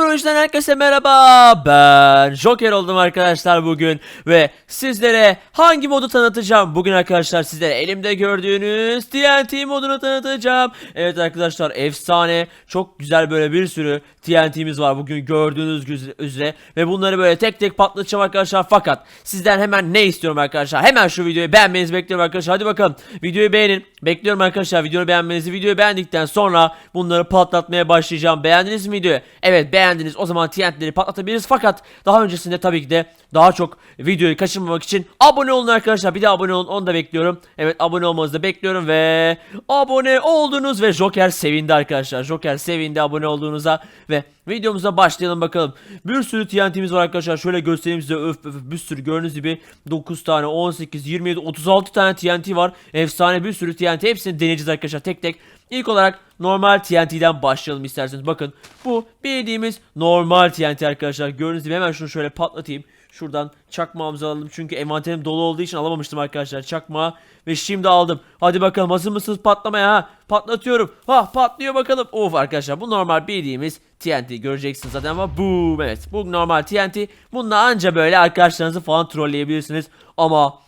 Oyuncudan herkese merhaba. Ben Joker oldum arkadaşlar bugün ve sizlere hangi modu tanıtacağım? Bugün arkadaşlar sizlere elimde gördüğünüz TNT modunu tanıtacağım. Evet arkadaşlar efsane, çok güzel böyle bir sürü TNT'miz var bugün gördüğünüz üzere ve bunları böyle tek tek patlatacağım arkadaşlar. Fakat sizden hemen ne istiyorum arkadaşlar? Hemen şu videoyu beğenmenizi bekliyorum arkadaşlar. Hadi bakalım videoyu beğenin. Bekliyorum arkadaşlar videoyu beğenmenizi. Videoyu beğendikten sonra bunları patlatmaya başlayacağım. Beğendiniz mi videoyu? Evet beğendiniz. O zaman TNT'leri patlatabiliriz. Fakat daha öncesinde tabii ki de daha çok videoyu kaçırmamak için abone olun arkadaşlar. Bir de abone olun. Onu da bekliyorum. Evet abone olmanızı da bekliyorum ve abone oldunuz ve Joker sevindi arkadaşlar. Joker sevindi abone olduğunuza ve videomuza başlayalım bakalım. Bir sürü TNT'miz var arkadaşlar. Şöyle göstereyim size. Öf öf bir sürü gördüğünüz gibi 9 tane, 18, 27, 36 tane TNT var. Efsane bir sürü TNT. Hepsini deneyeceğiz arkadaşlar tek tek. İlk olarak normal TNT'den başlayalım isterseniz. Bakın bu bildiğimiz normal TNT arkadaşlar. Gördüğünüz gibi hemen şunu şöyle patlatayım. Şuradan çakmağımızı alalım. Çünkü envanterim dolu olduğu için alamamıştım arkadaşlar çakmağı. Ve şimdi aldım. Hadi bakalım hazır mısınız patlamaya ha? Patlatıyorum. Ha patlıyor bakalım. Of arkadaşlar bu normal bildiğimiz TNT göreceksiniz zaten ama boom evet. Bu normal TNT. Bununla anca böyle arkadaşlarınızı falan trolleyebilirsiniz. Ama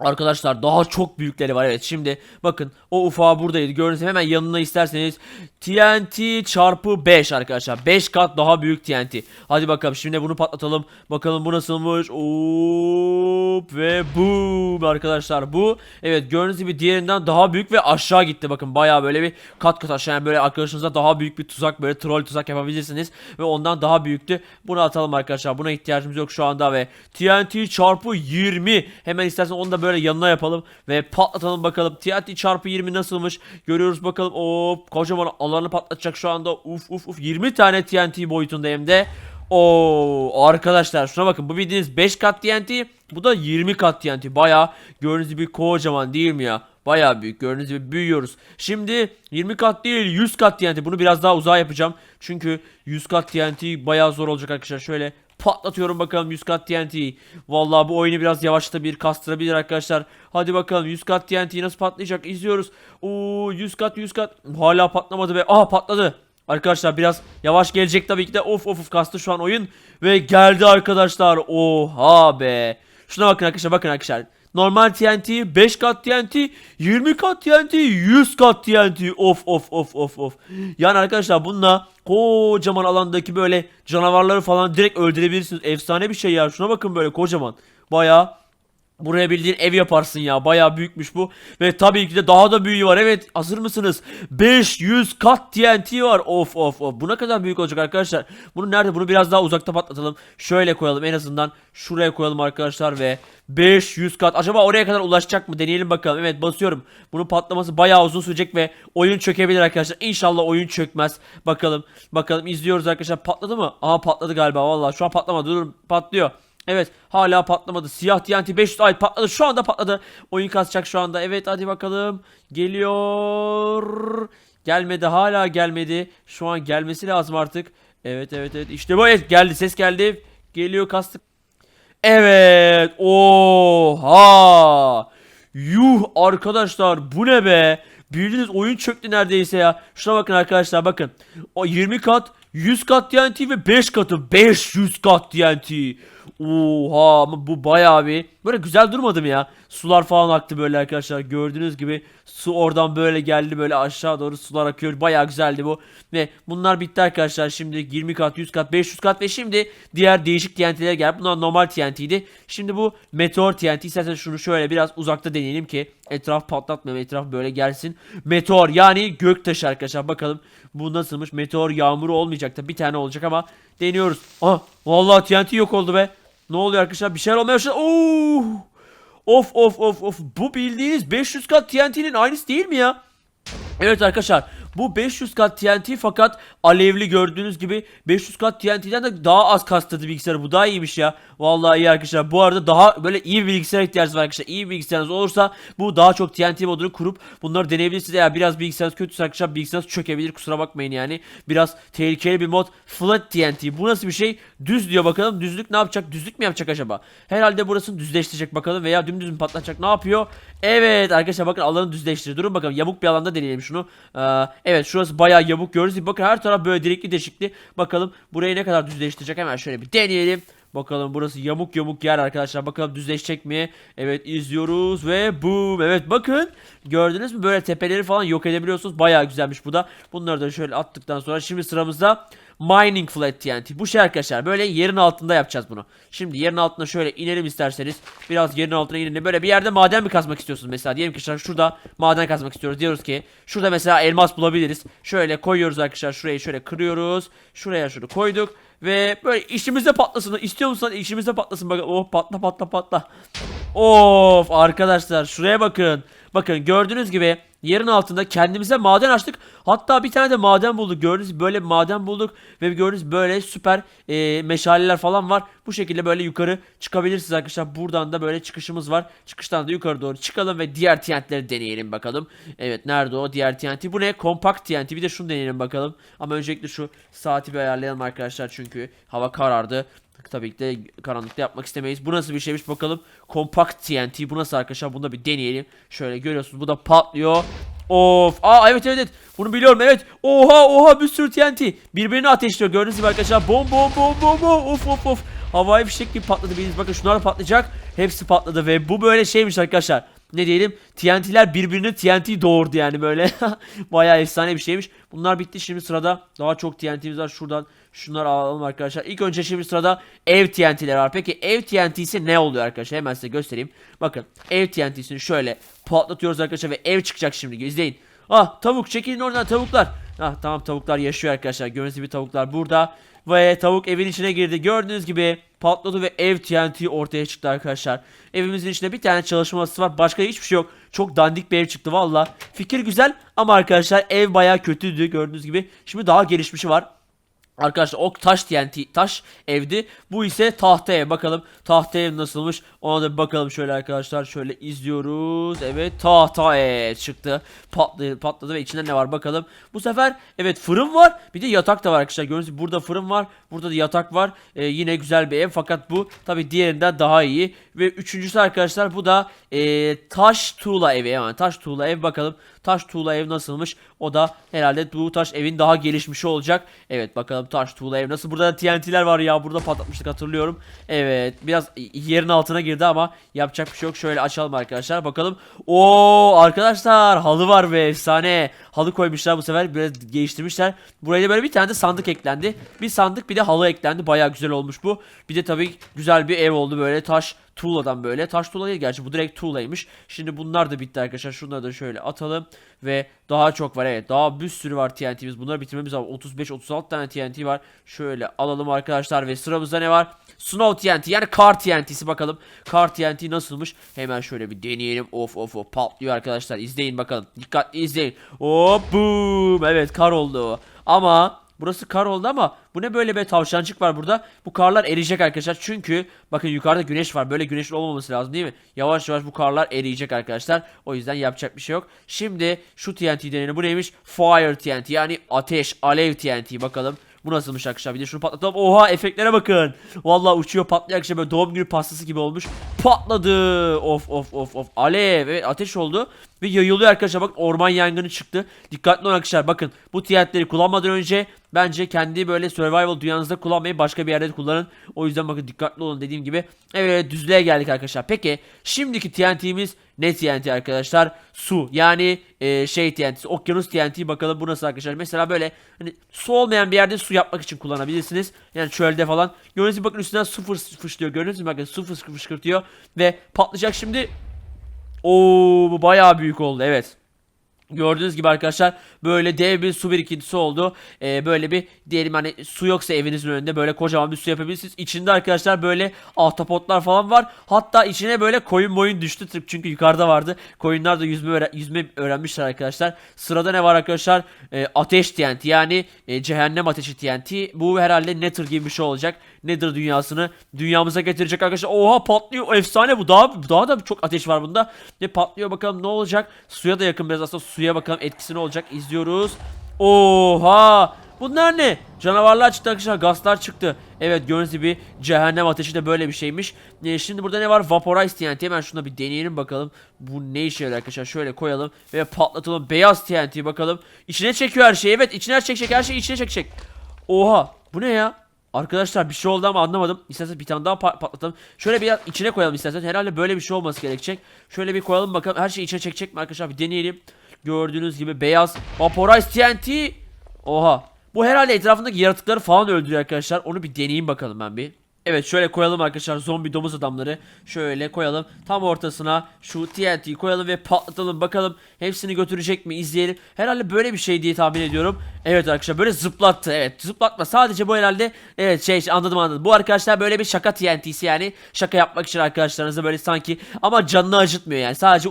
Arkadaşlar daha çok büyükleri var. Evet şimdi bakın o ufağı buradaydı. Gördüğünüz hemen yanına isterseniz TNT çarpı 5 arkadaşlar. 5 kat daha büyük TNT Hadi bakalım şimdi bunu patlatalım. Bakalım bu nasılmış? Hop ve boom arkadaşlar bu. Evet gördüğünüz gibi diğerinden daha büyük ve aşağı gitti. Bakın baya böyle bir kat kat aşağı yani böyle arkadaşınıza daha büyük bir tuzak böyle troll tuzak yapabilirsiniz ve ondan daha büyüktü. Bunu atalım arkadaşlar buna ihtiyacımız yok şu anda ve TNT çarpı 20 hemen istersen onu da böyle yanına yapalım ve patlatalım bakalım. TNT çarpı 20 nasılmış? Görüyoruz bakalım. Hop kocaman alanı patlatacak şu anda. Uf uf uf. 20 tane TNT boyutunda hem de. Oo arkadaşlar şuna bakın. Bu bildiğiniz 5 kat TNT bu da 20 kat TNT baya gördüğünüz gibi kocaman değil mi ya? Baya büyük. Gördüğünüz gibi büyüyoruz. Şimdi 20 kat değil 100 kat TNT bunu biraz daha uzağa yapacağım. Çünkü 100 kat TNT baya zor olacak arkadaşlar. Şöyle patlatıyorum bakalım 100 kat TNT. Vallahi bu oyunu biraz yavaşlatabilir kastırabilir arkadaşlar. Hadi bakalım 100 kat TNT nasıl patlayacak izliyoruz. Oo 100 kat 100 kat hala patlamadı be. Aha patladı. Arkadaşlar biraz yavaş gelecek tabii ki de of of of kastı şu an oyun ve geldi arkadaşlar oha be şuna bakın arkadaşlar bakın arkadaşlar normal TNT 5 kat TNT 20 kat TNT 100 kat TNT of of of of of. Yani arkadaşlar bununla kocaman alandaki böyle canavarları falan direkt öldürebilirsiniz. Efsane bir şey ya. Şuna bakın böyle kocaman. Baya Buraya bildiğin ev yaparsın ya. Bayağı büyükmüş bu. Ve tabii ki de daha da büyüğü var. Evet hazır mısınız? 500 kat TNT var. Of of of. Bu ne kadar büyük olacak arkadaşlar. Bunu nerede? Bunu biraz daha uzakta patlatalım. Şöyle koyalım en azından. Şuraya koyalım arkadaşlar ve 500 kat. Acaba oraya kadar ulaşacak mı? Deneyelim bakalım. Evet basıyorum. Bunun patlaması bayağı uzun sürecek ve oyun çökebilir arkadaşlar. İnşallah oyun çökmez. Bakalım. Bakalım izliyoruz arkadaşlar. Patladı mı? Aha patladı galiba. Vallahi şu an patlamadı. Dur patlıyor. Evet hala patlamadı. Siyah TNT 500 ay patladı. Şu anda patladı. Oyun kasacak şu anda. Evet hadi bakalım. Geliyor. Gelmedi hala gelmedi. Şu an gelmesi lazım artık. Evet evet evet. İşte bu evet geldi. Ses geldi. Geliyor kastık. Evet. Oha. Yuh arkadaşlar bu ne be? Bildiğiniz oyun çöktü neredeyse ya. Şuna bakın arkadaşlar bakın. O 20 kat, 100 kat TNT ve 5 katı 500 kat TNT. Oha ama bu bayağı bir böyle güzel durmadı mı ya? Sular falan aktı böyle arkadaşlar. Gördüğünüz gibi su oradan böyle geldi böyle aşağı doğru sular akıyor. Bayağı güzeldi bu. Ve bunlar bitti arkadaşlar. Şimdi 20 kat, 100 kat, 500 kat ve şimdi diğer değişik TNT'ler geldi. Bunlar normal TNT'ydi. Şimdi bu meteor TNT. İstersen şunu şöyle biraz uzakta deneyelim ki etraf patlatmayalım. Etraf böyle gelsin. Meteor yani göktaşı arkadaşlar. Bakalım bu nasılmış? Meteor yağmuru olmayacak da bir tane olacak ama deniyoruz. Ah vallahi TNT yok oldu be. Ne oluyor arkadaşlar? Bir şeyler olmaya başladı. Oo! Of of of of. Bu bildiğiniz 500 kat TNT'nin aynısı değil mi ya? Evet arkadaşlar bu 500 kat TNT fakat alevli gördüğünüz gibi 500 kat TNT'den de daha az kastırdı bilgisayarı. Bu daha iyiymiş ya. Vallahi iyi arkadaşlar. Bu arada daha böyle iyi bir bilgisayara ihtiyacınız var arkadaşlar. İyi bilgisayarınız olursa bu daha çok TNT modunu kurup bunları deneyebilirsiniz. Eğer biraz bilgisayarınız kötüyse arkadaşlar bilgisayarınız çökebilir. Kusura bakmayın yani. Biraz tehlikeli bir mod. Flat TNT bu nasıl bir şey? Düz diyor bakalım. Düzlük ne yapacak? Düzlük mü yapacak acaba? Herhalde burasını düzleştirecek bakalım veya dümdüz mü patlatacak? Ne yapıyor? Evet arkadaşlar bakın alanı düzleştirir durun bakalım. Yamuk bir alanda deneyelim şunu. Ee, Evet şurası bayağı yamuk gördünüz. Bakın her taraf böyle delikli deşikli. Bakalım burayı ne kadar düzleştirecek hemen şöyle bir deneyelim. Bakalım burası yamuk yamuk yer arkadaşlar. Bakalım düzleşecek mi? Evet izliyoruz ve boom. Evet bakın. Gördünüz mü? Böyle tepeleri falan yok edebiliyorsunuz. Bayağı güzelmiş bu da. Bunları da şöyle attıktan sonra şimdi sıramızda Mining Flat TNT. Bu şey arkadaşlar böyle yerin altında yapacağız bunu. Şimdi yerin altına şöyle inelim isterseniz. Biraz yerin altına inelim. Böyle bir yerde maden mi kazmak istiyorsunuz mesela? Diyelim ki şu- şurada maden kazmak istiyoruz. Diyoruz ki şurada mesela elmas bulabiliriz. Şöyle koyuyoruz arkadaşlar. Şurayı şöyle kırıyoruz. Şuraya şunu koyduk. Ve böyle işimizde patlasın. İstiyor musun? İşimizde patlasın. Bakın oh patla patla patla. Of arkadaşlar şuraya bakın. Bakın gördüğünüz gibi yerin altında kendimize maden açtık. Hatta bir tane de maden bulduk. Gördüğünüz böyle bir maden bulduk. Ve gördüğünüz böyle süper e, meşaleler falan var. Bu şekilde böyle yukarı çıkabilirsiniz arkadaşlar. Buradan da böyle çıkışımız var. Çıkıştan da yukarı doğru çıkalım ve diğer TNT'leri deneyelim bakalım. Evet nerede o diğer TNT? Bu ne? Kompakt TNT. Bir de şunu deneyelim bakalım. Ama öncelikle şu saati bir ayarlayalım arkadaşlar. Çünkü hava karardı. Tabii ki de karanlıkta yapmak istemeyiz. Bu nasıl bir şeymiş bakalım. Kompakt TNT. Bu nasıl arkadaşlar? Bunu da bir deneyelim. Şöyle görüyorsunuz. Bu da patlıyor. Of. Aa evet evet evet. Bunu biliyorum evet. Oha oha bir sürü TNT. Birbirini ateşliyor. Gördüğünüz gibi arkadaşlar. Bom bom bom bom bom. Of of of. Havai fişek gibi patladı. Bildiğiniz bakın şunlar patlayacak. Hepsi patladı ve bu böyle şeymiş arkadaşlar. Ne diyelim? TNT'ler birbirini TNT doğurdu yani böyle. Bayağı efsane bir şeymiş. Bunlar bitti. Şimdi sırada daha çok TNT'miz var. Şuradan şunları alalım arkadaşlar. İlk önce şimdi sırada ev TNT'leri var. Peki ev TNT'si ne oluyor arkadaşlar? Hemen size göstereyim. Bakın ev TNT'sini şöyle patlatıyoruz arkadaşlar ve ev çıkacak şimdi. İzleyin. Ah tavuk çekilin oradan tavuklar. Ah tamam tavuklar yaşıyor arkadaşlar. Gördüğünüz gibi tavuklar burada. Ve tavuk evin içine girdi. Gördüğünüz gibi patladı ve ev TNT ortaya çıktı arkadaşlar. Evimizin içinde bir tane çalışma masası var. Başka hiçbir şey yok. Çok dandik bir ev çıktı valla. Fikir güzel ama arkadaşlar ev baya kötüydü gördüğünüz gibi. Şimdi daha gelişmişi var. Arkadaşlar o taş TNT taş evdi. Bu ise tahta ev. Bakalım tahta ev nasılmış. Ona da bir bakalım şöyle arkadaşlar. Şöyle izliyoruz. Evet tahta ev çıktı. Patladı, patladı ve içinde ne var bakalım. Bu sefer evet fırın var. Bir de yatak da var arkadaşlar. Gördüğünüz gibi burada fırın var. Burada da yatak var. Ee, yine güzel bir ev fakat bu tabi diğerinden daha iyi. Ve üçüncüsü arkadaşlar bu da ee, taş tuğla evi. Yani taş tuğla ev bakalım. Taş tuğla ev nasılmış? O da herhalde bu taş evin daha gelişmişi olacak. Evet bakalım taş tuğla ev nasıl? Burada da TNT'ler var ya. Burada patlatmıştık hatırlıyorum. Evet biraz yerin altına girdi ama yapacak bir şey yok. Şöyle açalım arkadaşlar. Bakalım. Oo arkadaşlar halı var ve efsane. Halı koymuşlar bu sefer. Biraz geliştirmişler. Buraya da böyle bir tane de sandık eklendi. Bir sandık bir de halı eklendi. Baya güzel olmuş bu. Bir de tabii güzel bir ev oldu böyle taş tuğladan böyle. Taş tuğla değil gerçi bu direkt tuğlaymış. Şimdi bunlar da bitti arkadaşlar. Şunları da şöyle atalım. Ve daha çok var evet. Daha bir sürü var TNT'miz. Bunları bitirmemiz lazım. 35-36 tane TNT var. Şöyle alalım arkadaşlar. Ve sıramızda ne var? Snow TNT yani kar TNT'si bakalım. Kar TNT nasılmış? Hemen şöyle bir deneyelim. Of of of patlıyor arkadaşlar. İzleyin bakalım. Dikkatli izleyin. Hop boom. Evet kar oldu. Ama Burası kar oldu ama bu ne böyle bir tavşancık var burada. Bu karlar eriyecek arkadaşlar. Çünkü bakın yukarıda güneş var. Böyle güneşli olmaması lazım değil mi? Yavaş yavaş bu karlar eriyecek arkadaşlar. O yüzden yapacak bir şey yok. Şimdi şu TNT deneyelim. Bu neymiş? Fire TNT yani ateş, alev TNT bakalım. Bu nasılmış arkadaşlar? Bir de şunu patlatalım. Oha efektlere bakın. Vallahi uçuyor patlıyor arkadaşlar böyle doğum günü pastası gibi olmuş. Patladı. Of of of of. Alev. Evet ateş oldu. Ve yayılıyor arkadaşlar. Bakın orman yangını çıktı. Dikkatli olun arkadaşlar. Bakın bu TNT'leri kullanmadan önce bence kendi böyle survival dünyanızda kullanmayı başka bir yerde kullanın. O yüzden bakın dikkatli olun dediğim gibi. Evet düzlüğe geldik arkadaşlar. Peki şimdiki TNT'miz ne TNT arkadaşlar? Su. Yani e, şey TNT. Okyanus TNT. Bakalım bu nasıl arkadaşlar. Mesela böyle hani su olmayan bir yerde su yapmak için kullanabilirsiniz. Yani çölde falan. Gördüğünüz gibi bakın üstünden su fışlıyor. Gördüğünüz gibi bakın su fışkırtıyor. Ve patlayacak şimdi. Oo bu bayağı büyük oldu evet. Gördüğünüz gibi arkadaşlar böyle dev bir su birikintisi oldu. Ee, böyle bir diyelim hani su yoksa evinizin önünde böyle kocaman bir su yapabilirsiniz. İçinde arkadaşlar böyle ahtapotlar falan var. Hatta içine böyle koyun boyun düştü çünkü yukarıda vardı. Koyunlar da yüzme, öğre- yüzme öğrenmişler arkadaşlar. Sırada ne var arkadaşlar? Ee, ateş TNT yani e, cehennem ateşi TNT. Bu herhalde Nether gibi bir şey olacak. Nether dünyasını dünyamıza getirecek arkadaşlar. Oha patlıyor. Efsane bu. Daha daha da çok ateş var bunda. Ne patlıyor bakalım ne olacak? Suya da yakın biraz aslında suya bakalım etkisi ne olacak? İzliyoruz. Oha! Bu bunlar ne? Canavarlar çıktı arkadaşlar gazlar çıktı. Evet gördüğünüz gibi cehennem ateşi de böyle bir şeymiş. Ee, şimdi burada ne var? Vaporize TNT hemen şuna bir deneyelim bakalım. Bu ne işe yarıyor arkadaşlar şöyle koyalım ve patlatalım. Beyaz TNT bakalım. İçine çekiyor her şeyi evet içine çekecek her şeyi içine çekecek. Oha bu ne ya? Arkadaşlar bir şey oldu ama anlamadım. İsterseniz bir tane daha pa- patlatalım. Şöyle bir içine koyalım isterseniz. Herhalde böyle bir şey olması gerekecek. Şöyle bir koyalım bakalım. Her şeyi içine çekecek mi arkadaşlar? Bir deneyelim. Gördüğünüz gibi beyaz Vaporize TNT. Oha. Bu herhalde etrafındaki yaratıkları falan öldürüyor arkadaşlar. Onu bir deneyeyim bakalım ben bir. Evet şöyle koyalım arkadaşlar zombi domuz adamları. Şöyle koyalım. Tam ortasına şu TNT'yi koyalım ve patlatalım bakalım. Hepsini götürecek mi izleyelim. Herhalde böyle bir şey diye tahmin ediyorum. Evet arkadaşlar böyle zıplattı. Evet zıplatma sadece bu herhalde. Evet şey anladım anladım. Bu arkadaşlar böyle bir şaka TNT'si yani. Şaka yapmak için arkadaşlarınıza böyle sanki. Ama canını acıtmıyor yani. Sadece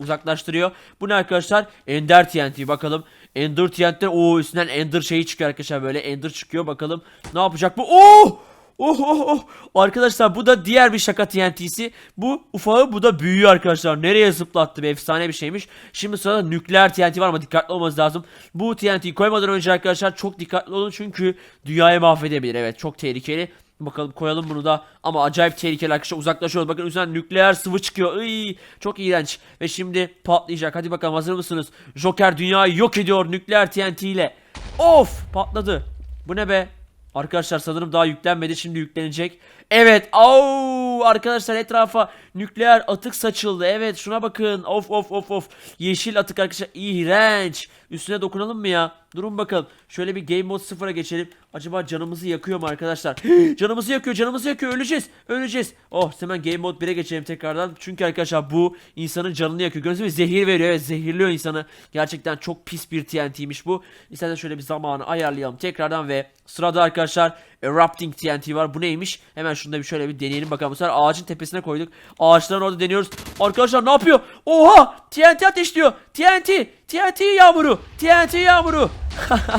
uzaklaştırıyor. Bu ne arkadaşlar? Ender TNT bakalım. Ender TNT'den o üstünden Ender şeyi çıkıyor arkadaşlar böyle. Ender çıkıyor bakalım. Ne yapacak bu? Oh! Oh oh oh. Arkadaşlar bu da diğer bir şaka TNT'si. Bu ufağı bu da büyüyor arkadaşlar. Nereye zıplattı be efsane bir şeymiş. Şimdi sırada nükleer TNT var ama dikkatli olmanız lazım. Bu TNT'yi koymadan önce arkadaşlar çok dikkatli olun çünkü dünyayı mahvedebilir. Evet çok tehlikeli. Bakalım koyalım bunu da ama acayip tehlikeli arkadaşlar uzaklaşıyoruz. Bakın üzerinden nükleer sıvı çıkıyor. Iy, çok iğrenç. Ve şimdi patlayacak. Hadi bakalım hazır mısınız? Joker dünyayı yok ediyor nükleer TNT ile. Of patladı. Bu ne be? Arkadaşlar sanırım daha yüklenmedi şimdi yüklenecek. Evet. Au arkadaşlar etrafa nükleer atık saçıldı. Evet şuna bakın. Of of of of. Yeşil atık arkadaşlar iğrenç. Üstüne dokunalım mı ya? Durun bakalım. Şöyle bir game mode sıfıra geçelim. Acaba canımızı yakıyor mu arkadaşlar? canımızı yakıyor, canımızı yakıyor. Öleceğiz. Öleceğiz. Oh hemen game mode 1'e geçelim tekrardan. Çünkü arkadaşlar bu insanın canını yakıyor. Gördüğünüz gibi zehir veriyor. Evet zehirliyor insanı. Gerçekten çok pis bir TNT'ymiş bu. İstersen şöyle bir zamanı ayarlayalım tekrardan ve sırada arkadaşlar Erupting TNT var. Bu neymiş? Hemen şunu da bir şöyle bir deneyelim bakalım. Bu sefer ağacın tepesine koyduk. Ağaçların orada deniyoruz. Arkadaşlar ne yapıyor? Oha! TNT ateşliyor. TNT! TNT yağmuru! TNT yağmuru!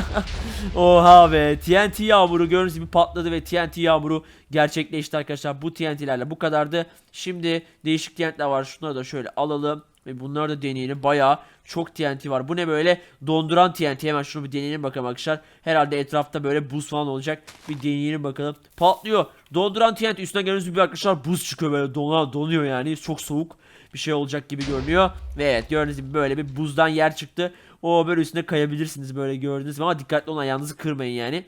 Oha be TNT yağmuru gördüğünüz gibi patladı ve TNT yağmuru gerçekleşti arkadaşlar. Bu TNT'lerle bu kadardı. Şimdi değişik TNT'ler var. Şunları da şöyle alalım. Ve bunları da deneyelim. Bayağı çok TNT var. Bu ne böyle? Donduran TNT. Hemen şunu bir deneyelim bakalım arkadaşlar. Herhalde etrafta böyle buz falan olacak. Bir deneyelim bakalım. Patlıyor. Donduran TNT üstüne gördüğünüz gibi arkadaşlar buz çıkıyor böyle. Donuyor, donuyor yani. Çok soğuk bir şey olacak gibi görünüyor. Ve evet gördüğünüz gibi böyle bir buzdan yer çıktı. O böyle üstüne kayabilirsiniz böyle gördüğünüz gibi ama dikkatli olun ayağınızı kırmayın yani.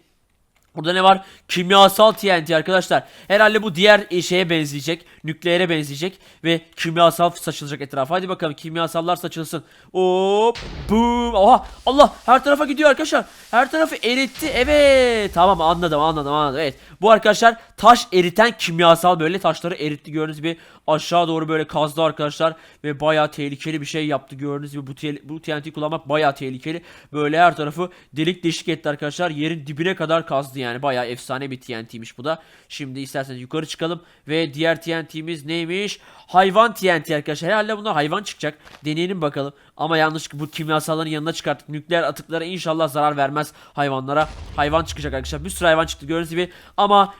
Burada ne var? Kimyasal TNT arkadaşlar. Herhalde bu diğer e, şeye benzeyecek. Nükleere benzeyecek. Ve kimyasal saçılacak etrafa. Hadi bakalım kimyasallar saçılsın. Hop. Boom. Oha. Allah. Her tarafa gidiyor arkadaşlar. Her tarafı eritti. Evet. Tamam anladım anladım anladım. Evet. Bu arkadaşlar taş eriten kimyasal böyle taşları eritti. Gördüğünüz gibi aşağı doğru böyle kazdı arkadaşlar. Ve bayağı tehlikeli bir şey yaptı. Gördüğünüz gibi bu, bu TNT kullanmak bayağı tehlikeli. Böyle her tarafı delik deşik etti arkadaşlar. Yerin dibine kadar kazdı yani. Bayağı efsane bir TNT'miş bu da. Şimdi isterseniz yukarı çıkalım. Ve diğer TNT'miz neymiş? Hayvan TNT arkadaşlar. Herhalde bunda hayvan çıkacak. Deneyelim bakalım. Ama yanlış bu kimyasalların yanına çıkarttık. Nükleer atıklara inşallah zarar vermez hayvanlara. Hayvan çıkacak arkadaşlar. Bir sürü hayvan çıktı gördüğünüz gibi. Ama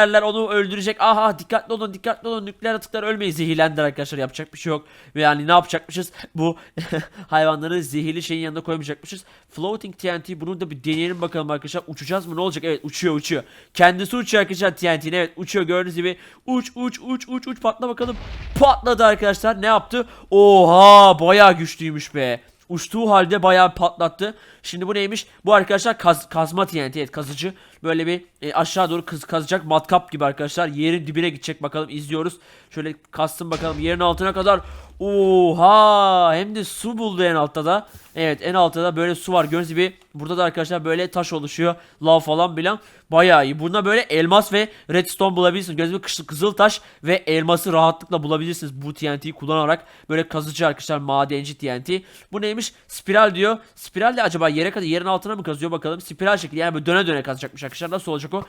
nükleerler onu öldürecek. Aha dikkatli olun dikkatli olun. Nükleer atıklar ölmeyin. Zehirlendiler arkadaşlar. Yapacak bir şey yok. Ve yani ne yapacakmışız? Bu hayvanları zehirli şeyin yanına koymayacakmışız. Floating TNT bunu da bir deneyelim bakalım arkadaşlar. Uçacağız mı? Ne olacak? Evet uçuyor uçuyor. Kendisi uçuyor arkadaşlar TNT'nin. Evet uçuyor gördüğünüz gibi. Uç uç uç uç uç patla bakalım. Patladı arkadaşlar. Ne yaptı? Oha bayağı güçlüymüş be. Uçtuğu halde bayağı patlattı. Şimdi bu neymiş? Bu arkadaşlar kaz, kazma TNT evet kazıcı. Böyle bir e, aşağı doğru kız, kazacak matkap gibi arkadaşlar. Yerin dibine gidecek bakalım izliyoruz. Şöyle kastım bakalım yerin altına kadar. Oha hem de su buldu en altta da. Evet en altta da böyle su var. Gördüğünüz gibi burada da arkadaşlar böyle taş oluşuyor. Lav falan bilen. Bayağı iyi. Bunda böyle elmas ve redstone bulabilirsiniz. Gördüğünüz gibi kış- kızıl taş ve elması rahatlıkla bulabilirsiniz bu TNT'yi kullanarak. Böyle kazıcı arkadaşlar madenci TNT. Bu neymiş? Spiral diyor. Spiral de acaba yere kadar yerin altına mı kazıyor bakalım. Spiral şekli yani böyle döne döne kazacakmış arkadaşlar. Nasıl olacak o?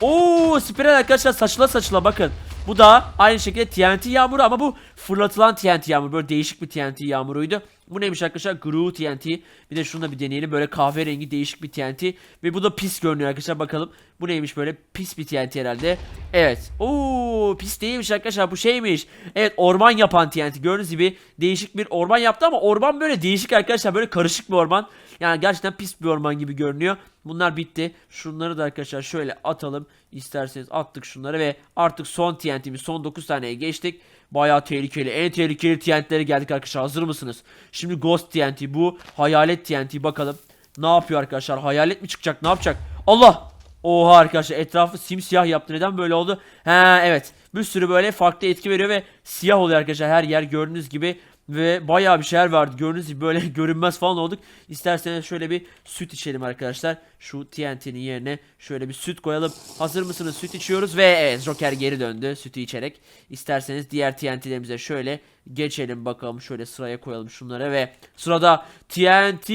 Oo spiral arkadaşlar saçıla saçıla bakın. Bu da aynı şekilde TNT yağmuru ama bu fırlatılan TNT yağmuru. Böyle değişik bir TNT yağmuruydu. Bu neymiş arkadaşlar? Groot TNT. Bir de şunu da bir deneyelim. Böyle kahverengi değişik bir TNT. Ve bu da pis görünüyor arkadaşlar. Bakalım. Bu neymiş böyle? Pis bir TNT herhalde. Evet. Oo pis değilmiş arkadaşlar. Bu şeymiş. Evet orman yapan TNT. Gördüğünüz gibi değişik bir orman yaptı ama orman böyle değişik arkadaşlar. Böyle karışık bir orman. Yani gerçekten pis bir orman gibi görünüyor. Bunlar bitti. Şunları da arkadaşlar şöyle atalım. İsterseniz attık şunları ve artık son TNT'miz son 9 taneye geçtik. Bayağı tehlikeli. En tehlikeli TNT'lere geldik arkadaşlar. Hazır mısınız? Şimdi Ghost TNT bu. Hayalet TNT bakalım. Ne yapıyor arkadaşlar? Hayalet mi çıkacak? Ne yapacak? Allah! Oha arkadaşlar etrafı simsiyah yaptı. Neden böyle oldu? He evet. Bir sürü böyle farklı etki veriyor ve siyah oluyor arkadaşlar. Her yer gördüğünüz gibi ve bayağı bir şeyler vardı. Gördüğünüz gibi böyle görünmez falan olduk. İsterseniz şöyle bir süt içelim arkadaşlar. Şu TNT'nin yerine şöyle bir süt koyalım. Hazır mısınız? Süt içiyoruz ve evet Joker geri döndü sütü içerek. İsterseniz diğer TNT'lerimize şöyle geçelim bakalım. Şöyle sıraya koyalım şunları ve sırada TNT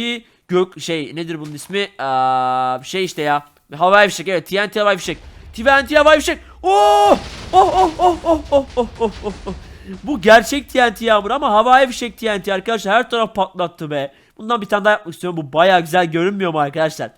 gök şey nedir bunun ismi? Aa, şey işte ya. Havai fişek evet TNT havai fişek. TNT havai fişek. Oh! Oh oh oh oh oh oh oh oh. oh. Bu gerçek TNT yağmur ama havai fişek TNT arkadaşlar her taraf patlattı be. Bundan bir tane daha yapmak istiyorum. Bu baya güzel görünmüyor mu arkadaşlar?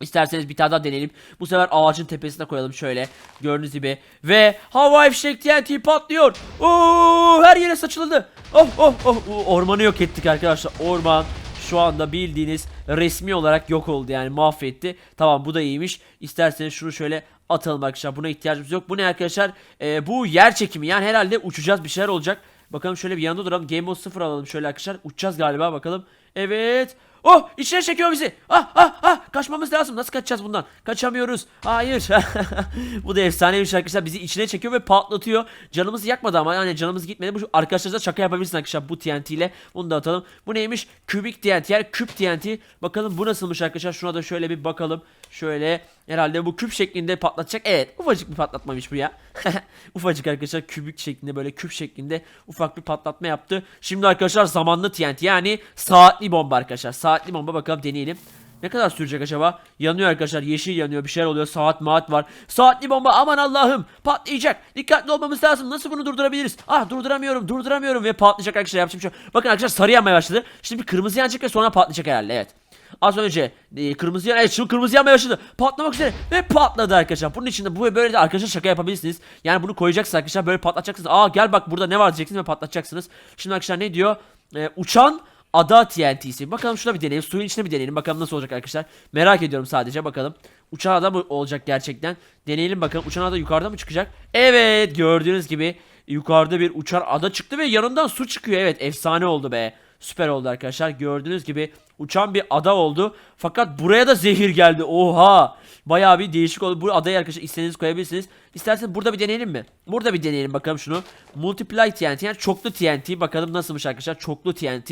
İsterseniz bir tane daha deneyelim. Bu sefer ağacın tepesine koyalım şöyle. Gördüğünüz gibi. Ve havai fişek TNT patlıyor. Oo, her yere saçıldı. Oh oh oh. Ormanı yok ettik arkadaşlar. Orman şu anda bildiğiniz resmi olarak yok oldu yani mahvetti. Tamam bu da iyiymiş. İsterseniz şunu şöyle atalım arkadaşlar. Buna ihtiyacımız yok. Bu ne arkadaşlar? Ee, bu yer çekimi yani herhalde uçacağız bir şeyler olacak. Bakalım şöyle bir yanında duralım. Game mode 0 alalım şöyle arkadaşlar. Uçacağız galiba bakalım. Evet. Oh içine çekiyor bizi. Ah ah ah kaçmamız lazım. Nasıl kaçacağız bundan? Kaçamıyoruz. Hayır. Bu da efsaneymiş arkadaşlar. Bizi içine çekiyor ve patlatıyor. Canımızı yakmadı ama yani canımız gitmedi. Bu arkadaşlarınıza şaka yapabilirsin arkadaşlar bu TNT ile. Bunu da atalım. Bu neymiş? Kübik TNT yani küp TNT. Bakalım bu nasılmış arkadaşlar. Şuna da şöyle bir bakalım. Şöyle herhalde bu küp şeklinde patlatacak. Evet ufacık bir patlatmamış bu ya. ufacık arkadaşlar kübik şeklinde böyle küp şeklinde ufak bir patlatma yaptı. Şimdi arkadaşlar zamanlı TNT yani saatli bomba arkadaşlar. Saatli bomba bakalım deneyelim. Ne kadar sürecek acaba? Yanıyor arkadaşlar. Yeşil yanıyor. Bir şeyler oluyor. Saat maat var. Saatli bomba. Aman Allah'ım. Patlayacak. Dikkatli olmamız lazım. Nasıl bunu durdurabiliriz? Ah durduramıyorum. Durduramıyorum. Ve patlayacak arkadaşlar. Yapacak bir şey. Bakın arkadaşlar sarı yanmaya başladı. Şimdi kırmızı yanacak ve sonra patlayacak herhalde. Evet. Az önce e, kırmızı yan, evet şimdi kırmızı yanmaya başladı. Patlamak üzere ve patladı arkadaşlar. Bunun içinde bu böyle de arkadaşlar şaka yapabilirsiniz. Yani bunu koyacaksınız arkadaşlar böyle patlatacaksınız. Aa gel bak burada ne var diyeceksiniz ve patlatacaksınız. Şimdi arkadaşlar ne diyor? E, uçan ada TNT'si. Bakalım şuna bir deneyelim. Suyun içine bir deneyelim. Bakalım nasıl olacak arkadaşlar. Merak ediyorum sadece bakalım. Uçan ada mı olacak gerçekten? Deneyelim bakalım. Uçan ada yukarıda mı çıkacak? Evet gördüğünüz gibi yukarıda bir uçan ada çıktı ve yanından su çıkıyor. Evet efsane oldu be. Süper oldu arkadaşlar. Gördüğünüz gibi uçan bir ada oldu. Fakat buraya da zehir geldi. Oha! Bayağı bir değişik oldu. Bu adayı arkadaşlar istediğiniz koyabilirsiniz. İsterseniz burada bir deneyelim mi? Burada bir deneyelim bakalım şunu. Multiply TNT yani çoklu TNT. Bakalım nasılmış arkadaşlar. Çoklu TNT.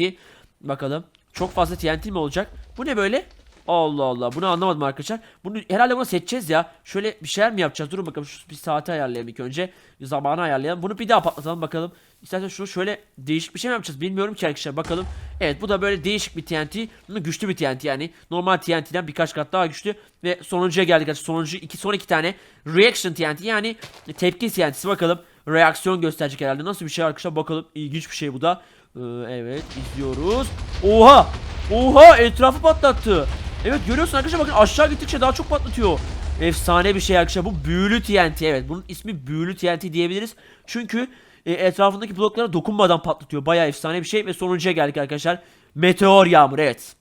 Bakalım. Çok fazla TNT mi olacak? Bu ne böyle? Allah Allah bunu anlamadım arkadaşlar. Bunu herhalde bunu seçeceğiz ya. Şöyle bir şeyler mi yapacağız? Durun bakalım şu bir saati ayarlayalım ilk önce. Zamanı ayarlayalım. Bunu bir daha patlatalım bakalım. İstersen şunu şöyle değişik bir şey mi yapacağız? Bilmiyorum ki arkadaşlar bakalım. Evet bu da böyle değişik bir TNT. Bunu güçlü bir TNT yani. Normal TNT'den birkaç kat daha güçlü. Ve sonuncuya geldik arkadaşlar. Sonuncu iki, son iki tane Reaction TNT yani tepki TNT'si bakalım. Reaksiyon gösterecek herhalde. Nasıl bir şey arkadaşlar bakalım. İlginç bir şey bu da. Ee, evet izliyoruz. Oha! Oha etrafı patlattı. Evet görüyorsun arkadaşlar bakın aşağı gittikçe daha çok patlatıyor. Efsane bir şey arkadaşlar bu büyülü TNT evet bunun ismi büyülü TNT diyebiliriz. Çünkü e, etrafındaki bloklara dokunmadan patlatıyor. Bayağı efsane bir şey ve sonuncuya geldik arkadaşlar. Meteor yağmur evet.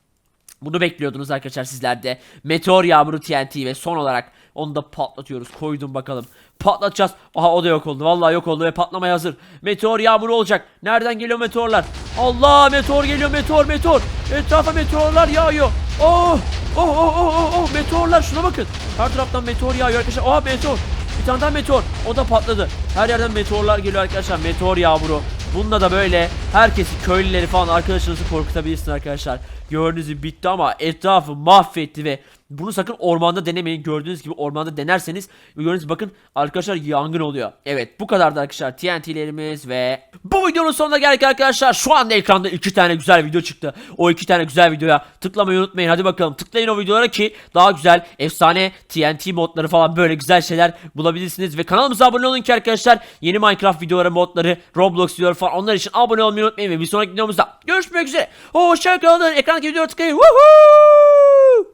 Bunu bekliyordunuz arkadaşlar sizler de. Meteor yağmuru TNT ve son olarak onu da patlatıyoruz. Koydum bakalım. Patlatacağız. Aha o da yok oldu. Vallahi yok oldu ve patlamaya hazır. Meteor yağmuru olacak. Nereden geliyor meteorlar? Allah meteor geliyor meteor meteor. Etrafa meteorlar yağıyor. Oh oh oh oh oh, oh. meteorlar şuna bakın. Her taraftan meteor yağıyor arkadaşlar. Oha meteor. Bir tane daha meteor. O da patladı. Her yerden meteorlar geliyor arkadaşlar. Meteor yağmuru. Bununla da böyle herkesi köylüleri falan arkadaşınızı korkutabilirsin arkadaşlar. Gördüğünüz gibi bitti ama etrafı mahvetti ve Bunu sakın ormanda denemeyin. Gördüğünüz gibi ormanda denerseniz gördüğünüz bakın arkadaşlar yangın oluyor. Evet bu kadardı arkadaşlar TNT'lerimiz ve bu videonun sonuna geldik arkadaşlar. Şu anda ekranda iki tane güzel video çıktı. O iki tane güzel videoya tıklamayı unutmayın. Hadi bakalım tıklayın o videolara ki daha güzel efsane TNT modları falan böyle güzel şeyler bulabilirsiniz. Ve kanalımıza abone olun ki arkadaşlar yeni Minecraft videoları modları Roblox videoları falan onlar için abone olmayı unutmayın. Ve bir sonraki videomuzda görüşmek üzere. Hoşçakalın. Ekrandaki videoya tıklayın. Woohoo!